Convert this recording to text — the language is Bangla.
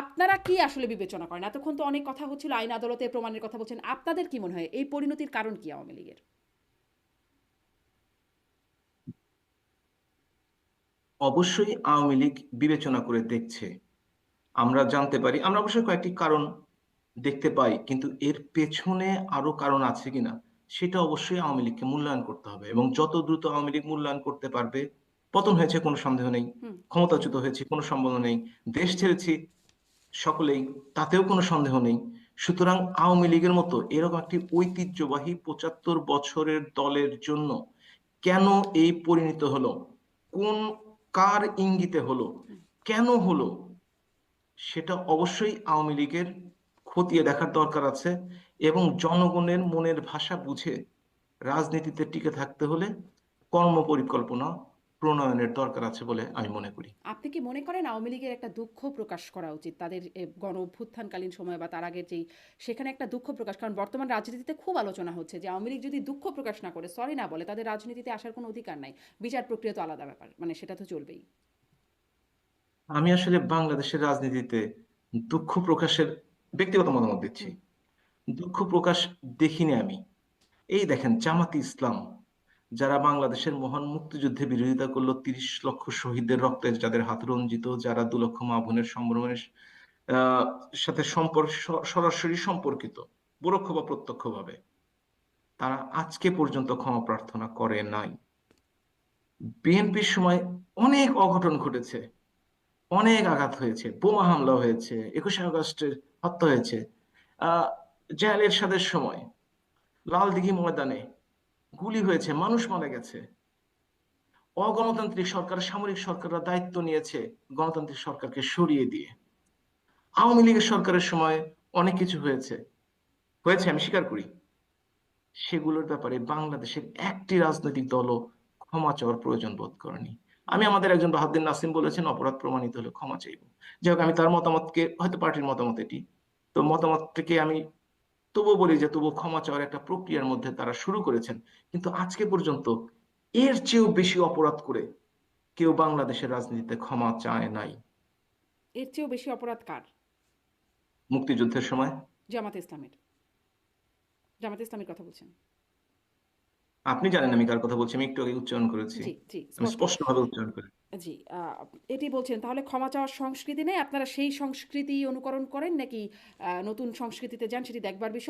আপনারা কি আসলে বিবেচনা করেন? এতক্ষণ তো অনেক কথা হচ্ছিল আইন আদালতে প্রমাণের কথা বলছেন। আপনাদের কি মনে হয়? এই পরিণতির কারণ কি আওয়ামী লীগের? অবশ্যই আওয়ামী লীগ বিবেচনা করে দেখছে। আমরা জানতে পারি আমরা অবশ্যই কয়েকটি কারণ দেখতে পাই কিন্তু এর পেছনে আরও কারণ আছে কিনা সেটা অবশ্যই আওয়ামী লীগকে মূল্যায়ন করতে হবে। এবং যত দ্রুত আওয়ামী লীগ মূল্যায়ন করতে পারবে পতন হয়েছে কোনো সন্দেহ নেই ক্ষমতাচ্যুত হয়েছে কোনো সন্দেহ নেই দেশ ছেড়েছি সকলেই, তাতেও কোনো সন্দেহ নেই। সুতরাং আওয়ামী লীগের মতো এরকম একটি ঐতিহ্যবাহী পঁচাত্তর বছরের দলের জন্য কেন এই পরিণত হলো? কোন কার ইঙ্গিতে হলো? কেন হলো? সেটা অবশ্যই আওয়ামী লীগের খতিয়ে দেখার দরকার আছে এবং জনগণের মনের ভাষা বুঝে রাজনীতিতে টিকে থাকতে হলে কর্ম পরিকল্পনা প্রণয়নের দরকার আছে বলে আমি মনে করি। আপনি কি মনে করেন আওয়ামী লীগের একটা দুঃখ প্রকাশ করা উচিত? তাদের গণ অভ্যুত্থানকালীন সময় বা তার আগের যেই সেখানে একটা দুঃখ প্রকাশ কারণ বর্তমান রাজনীতিতে খুব আলোচনা হচ্ছে যে আওয়ামী লীগ যদি দুঃখ প্রকাশ না করে সরি না বলে তাদের রাজনীতিতে আসার কোনো অধিকার নাই। বিচার প্রক্রিয়া তো আলাদা ব্যাপার মানে সেটা তো চলবেই। আমি আসলে বাংলাদেশের রাজনীতিতে দুঃখ প্রকাশের ব্যক্তিগত মতামত দিচ্ছি। দুঃখ প্রকাশ দেখিনি আমি। এই দেখেন জামাতি ইসলাম যারা বাংলাদেশের মহান মুক্তিযুদ্ধে বিরোধিতা করল, তিরিশ লক্ষ শহীদদের রক্তে যাদের হাত রঞ্জিত, যারা দু লক্ষ মা বোনের সম্ভ্রমের সাথে সম্পর্ক, সরাসরি সম্পর্কিত, পরোক্ষ বা প্রত্যক্ষভাবে, তারা আজকে পর্যন্ত ক্ষমা প্রার্থনা করে নাই। বিএনপির সময় অনেক অঘটন ঘটেছে, অনেক আঘাত হয়েছে, বোমা হামলা হয়েছে, একুশে আগস্টের হত্যা হয়েছে। আহ জাহেল এরশাদের সময়, লালদিঘি ময়দানে গুলি হয়েছে, মানুষ মারা গেছে। অগণতান্ত্রিক সরকার, সামরিক সরকাররা দায়িত্ব নিয়েছে গণতান্ত্রিক সরকারকে সরিয়ে দিয়ে। আওয়ামী লীগের সরকারের সময় অনেক কিছু হয়েছে। হয়েছে, আমি স্বীকার করি। সেগুলোর ব্যাপারে বাংলাদেশের একটি রাজনৈতিক দলও ক্ষমা চাওয়ার প্রয়োজন বোধ করেনি। আমি আমাদের একজন বাহাদ্দিন নাসিম বলেছেন, অপরাধ প্রমাণিত হলে ক্ষমা চাইব। যাই হোক, আমি তার মতামতকে, হয়তো পার্টির মতামত এটি, তো মতামতটাকে আমি তবুও বলি যে তবুও ক্ষমা চাওয়ার একটা প্রক্রিয়ার মধ্যে তারা শুরু করেছেন। কিন্তু আজকে পর্যন্ত এর চেয়েও বেশি অপরাধ করে কেউ বাংলাদেশের রাজনীতিতে ক্ষমা চায় নাই। এর চেয়েও বেশি অপরাধ কার? মুক্তিযুদ্ধের সময়। জামাত ইসলামের। জামাত ইসলামের কথা বলছেন। আপনি জানেন আমি কার কথা বলছি আমি একটু আগে উচ্চারণ করেছি। আমি স্পষ্টভাবে উচ্চারণ করি জি এটি বলছেন, তাহলে ক্ষমা চাওয়ার সংস্কৃতি নেই? আপনারা সেই সংস্কৃতি অনুকরণ করেন নাকি নতুন সংস্কৃতিতে যান, সেটি দেখবার বিষয়।